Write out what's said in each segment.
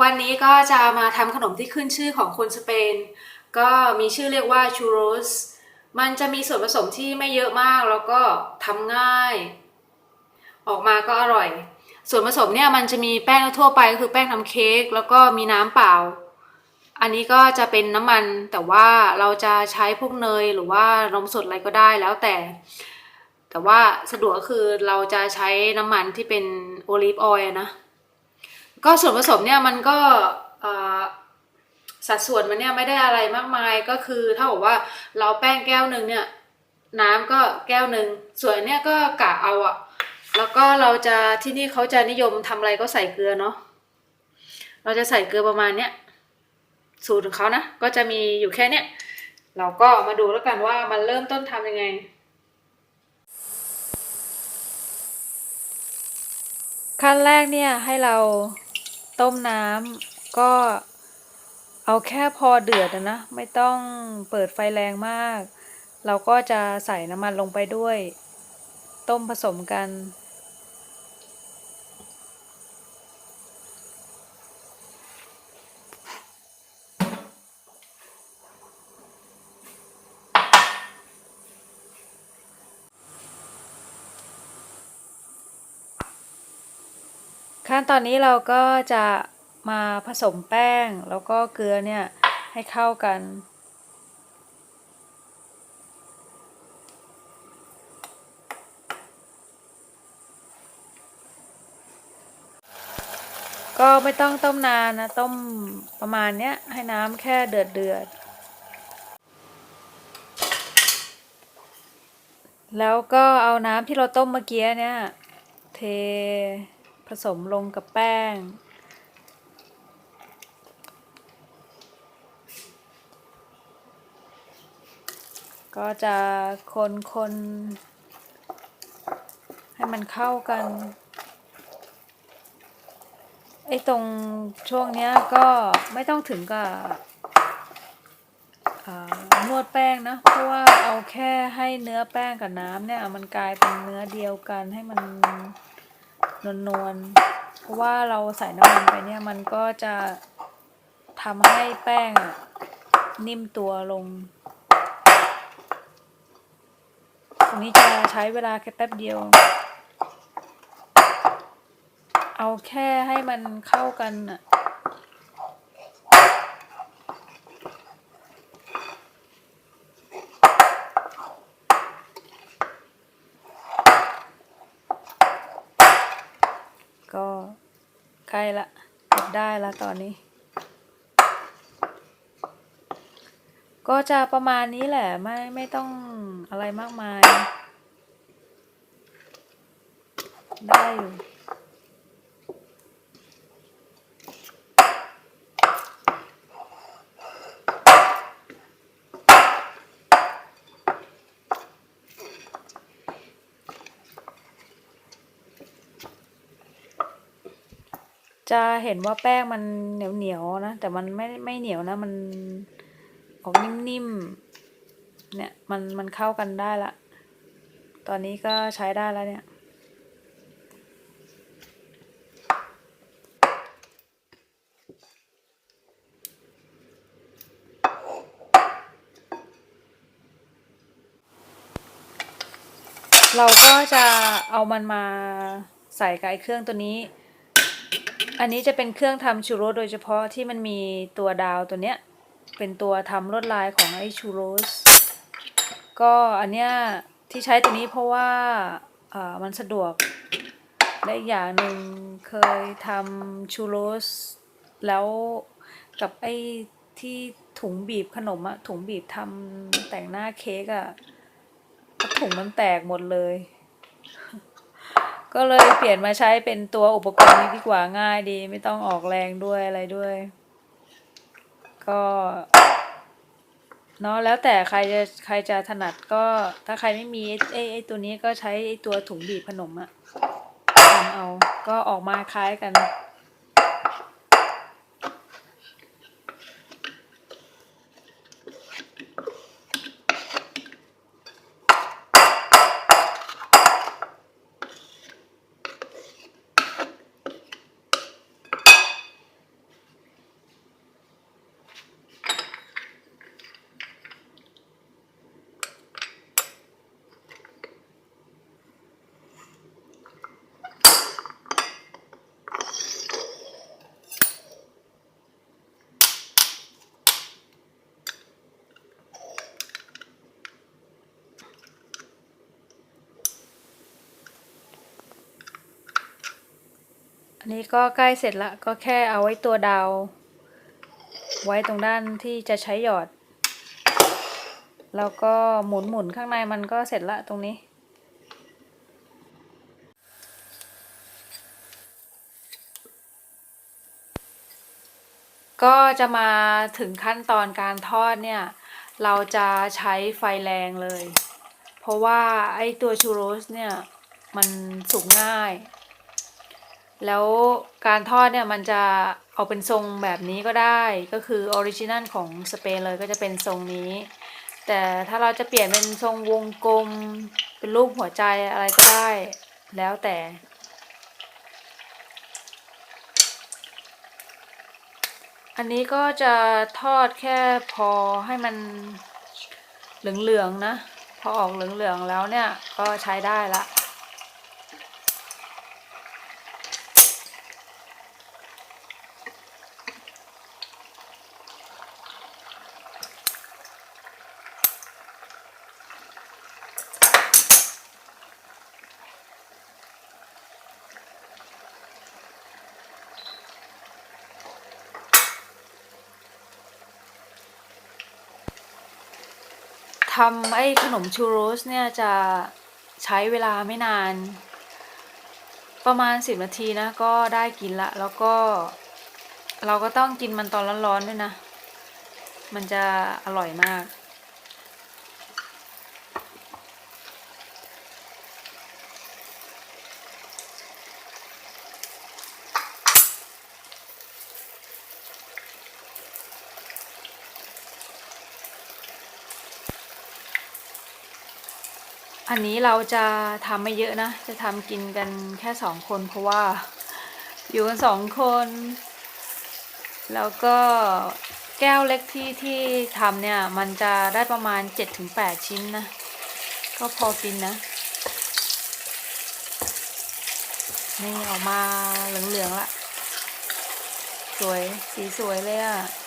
วันนี้ก็จะมาทำขนมที่ขึ้นชื่อของคนสเปน ก็มีชื่อเรียกว่าชูโรส มันจะมีส่วนผสมที่ไม่เยอะมากแล้วก็ทำง่าย ออกมาก็อร่อย ส่วนผสมเนี่ยมันจะมีแป้งทั่วไปก็คือแป้งทำเค้กแล้วก็มีน้ำเปล่า อันนี้ก็จะเป็นน้ำมันแต่ว่าเราจะใช้พวกเนยหรือว่านมสดอะไรก็ได้แล้วแต่ แต่ว่าสะดวกก็คือเราจะใช้น้ำมันที่เป็นโอลิฟออยล์นะ ก็ส่วนผสมเนี่ยมันก็สัดส่วนมันเนี่ยไม่ได้อะไรมากมายก็คือถ้าบอกว่าเราแป้งแก้วหนึ่งเนี่ยน้ำก็แก้วหนึ่งส่วนอันเนี่ยก็กะเอาอะแล้วก็เราจะที่นี่เขาจะนิยมทำอะไรก็ใส่เกลือเนาะเราจะใส่เกลือประมาณเนี้ยสูตรของเขานะก็จะมีอยู่แค่เนี้ยเราก็มาดูแล้วกันว่ามันเริ่มต้นทำยังไงขั้นแรกเนี่ยให้เรา ต้มน้ำก็เอาแค่พอเดือดนะ ไม่ต้องเปิดไฟแรงมาก เราก็จะใส่น้ำมันลงไปด้วย ต้มผสมกัน ขั้นตอนนี้เราก็จะมาผสมแป้งแล้วก็เกลือเนี่ยให้เข้ากัน ก็ไม่ต้องต้มนานนะ ต้มประมาณเนี้ยให้น้ำแค่เดือดเดือดแล้วก็เอาน้ำที่เราต้มเมื่อกี้เนี่ย เท ผสมลงกับแป้ง ก็จะคนคนให้มันเข้ากัน ไอ้ตรงช่วงเนี้ยก็ไม่ต้องถึงกับนวดแป้งนะเพราะว่าเอาแค่ให้เนื้อแป้งกับน้ำเนี่ย มันกลายเป็นเนื้อเดียวกันให้มัน นวลๆ เพราะว่าเราใส่น้ำมันไปเนี่ยมันก็จะทำให้แป้งนิ่มตัวลง ตรงนี้จะใช้เวลาแค่แป๊บเดียว เอาแค่ให้มันเข้ากันอะก็ใก ล้ละเก็บได้ละตอนนี้ ก็จะประมาณนี้แหละไม่ไม่ต้องอะไรมากมาย ได้อยู่ จะเห็นว่าแป้งมันเหนียวเหนียวๆนะ แต่มันไม่ไม่เหนียวนะ มันออกนิ่มๆเนี่ยมันมันเข้ากันได้ละ ตอนนี้ก็ใช้ได้แล้วเนี่ยเราก็จะเอามันมาใส่กับไอ้เครื่องตัวนี้ อันนี้จะเป็นเครื่องทำชูโรสโดยเฉพาะที่มันมีตัวดาวตัวเนี้ย เป็นตัวทำลวดลายของไอชูโรส ก็อันเนี้ยที่ใช้ตัวนี้เพราะว่าอ่ามันสะดวกและอีกอย่างหนึ่งเคยทำชูโรส แล้วกับไอ้ที่ถุงบีบขนมอะถุงบีบทำแต่งหน้าเค้กอะถุงมันแตกหมดเลย ก็เลยเปลี่ยนมาใช้เป็นตัวอุปกรณ์นี้ดีกว่าง่ายดี ไม่ต้องออกแรงด้วยอะไรด้วย ก็เนาะแล้วแต่ใครจะใครจะถนัดก็ถ้าใครไม่มีไอ้ไอ้ตัวนี้ก็ใช้ไอ้ตัวถุงบีบขนมอะทำเอาก็ออกมาคล้ายกัน อันนี้ก็ใกล้เสร็จละก็แค่เอาไว้ตัวดาว ไว้ตรงด้านที่จะใช้หยอด แล้วก็หมุนหมุนข้างในมันก็เสร็จละตรงนี้ ก็จะมาถึงขั้นตอนการทอดเนี่ย เราจะใช้ไฟแรงเลย เพราะว่าไอ้ตัวชูโรสเนี่ย มันสุกง่าย แล้วการทอดเนี่ยมันจะเอาเป็นทรงแบบนี้ก็ได้ ก็คือออริจินัลของสเปนเลยก็จะเป็นทรงนี้ แต่ถ้าเราจะเปลี่ยนเป็นทรงวงกลม เป็นรูปหัวใจอะไรก็ได้ แล้วแต่อันนี้ก็จะทอดแค่พอให้มันเหลืองๆนะ พอออกเหลืองๆแล้วเนี่ยก็ใช้ได้ละ ทำไอ้ขนมชูโรสเนี่ยจะใช้เวลาไม่นาน ประมาณสิบนาทีนะก็ได้กินละ แล้วก็เราก็ต้องกินมันตอนร้อนๆด้วยนะ มันจะอร่อยมาก อันนี้เราจะทำไม่เยอะนะ จะทำกินกันแค่สองคน เพราะว่าอยู่กันสองคน แล้วก็แก้วเล็กที่ที่ทำเนี่ย มันจะได้ประมาณ 7-8 ชิ้นนะ ก็พอกินนะ นี่ออกมาเหลืองๆละ สวยสีสวยเลยอะ่ะ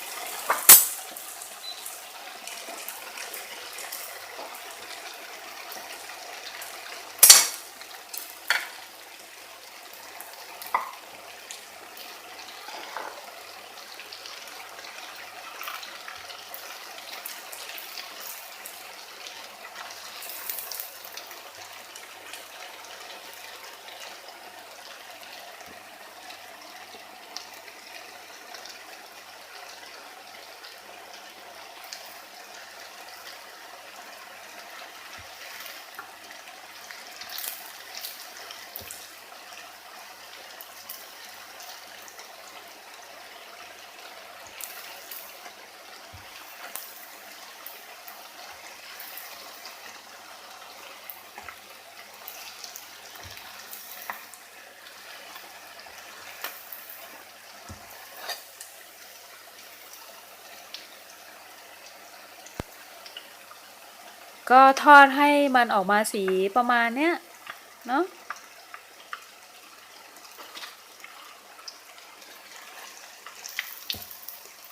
ก็ทอดให้มันออกมาสีประมาณเนี้ยเนาะ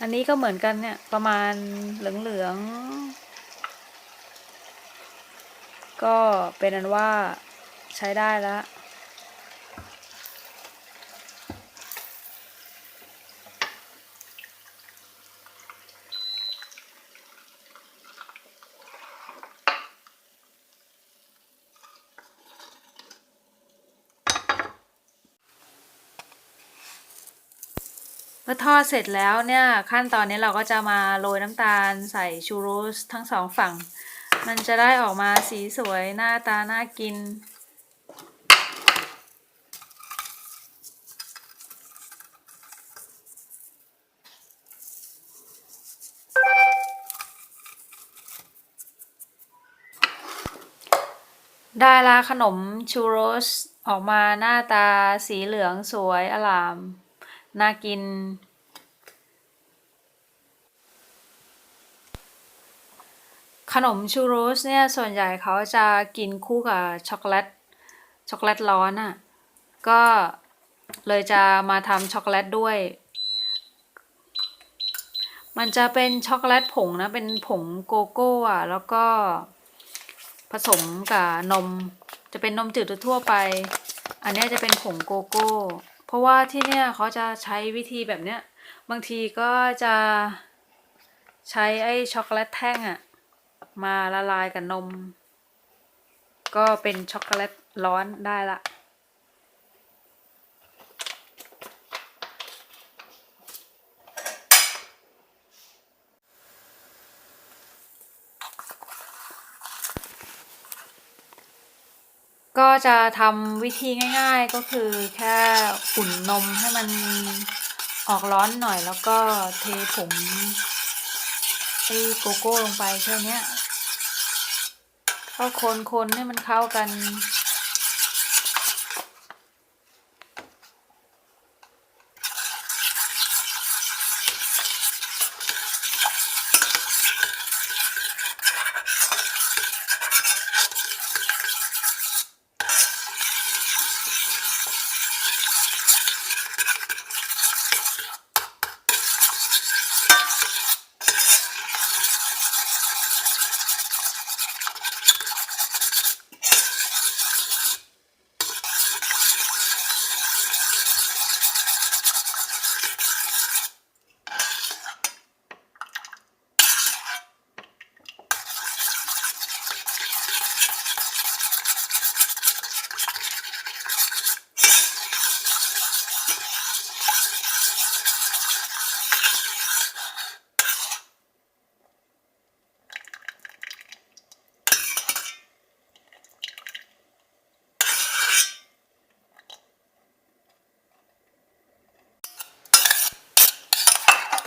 อันนี้ก็เหมือนกันเนี่ยประมาณเหลืองๆก็เป็นอันว่าใช้ได้แล้ว อทอดเสร็จแล้วเนี่ยขั้นตอนนี้เราก็จะมาโรยน้ำตาลใส่ชูโรสทั้งสองฝั่ง มันจะได้ออกมาสีสวยหน้าตาน่ากินได้ละขนมชูโรสออกมาหน้าตาสีเหลืองสวยอลาม น่ากิน นมชูโรสเนี่ยส่วนใหญ่เขาจะกินคู่กับช็อกโกแลตช็อกโกแลตร้อนอะ่ะก็เลยจะมาทำช็อกโกแลตด้วย มันจะเป็นช็อกโกแลตผงนะ เป็นผงโกโก้อะแล้วก็ผสมกับนม จะเป็นนมจืดทั่วไป อันนี้จะเป็นผงโกโก้ เพราะว่าที่เนี่ยเขาจะใช้วิธีแบบเนี้ย บางทีก็จะใช้ไอ้ช็อกโกแลตแท่งอะ มาละลายกับนม ก็เป็นช็อกโกแลตร้อนได้ละ ก็จะทำวิธีง่ายๆก็คือแค่อุ่นนมให้มันออกร้อนหน่อยแล้วก็เทผงไอ้โกโก้ลงไปแค่เนี้ย ก็คนคนให้มันเข้ากัน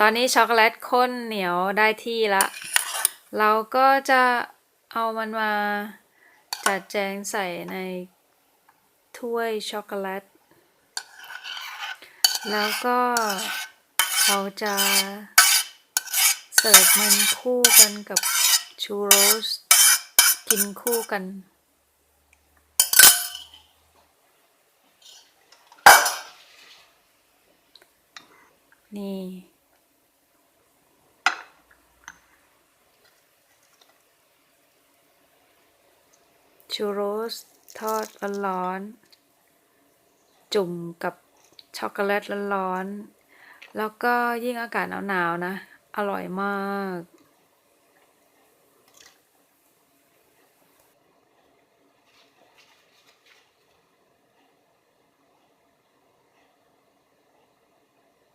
ตอนนี้ช็อกโกแลตข้นเหนียวได้ที่ละ เราก็จะเอามันมาจัดแจงใส่ในถ้วยช็อกโกแลต แล้วก็เราจะเสิร์ฟมันคู่กันกับชูโรสกินคู่กันนี่ ชูโรสทอดร้อนๆจุ่มกับช็อกโกแลตร้อนๆแล้วก็ยิ่งอากาศหนาวๆนะ อร่อยมาก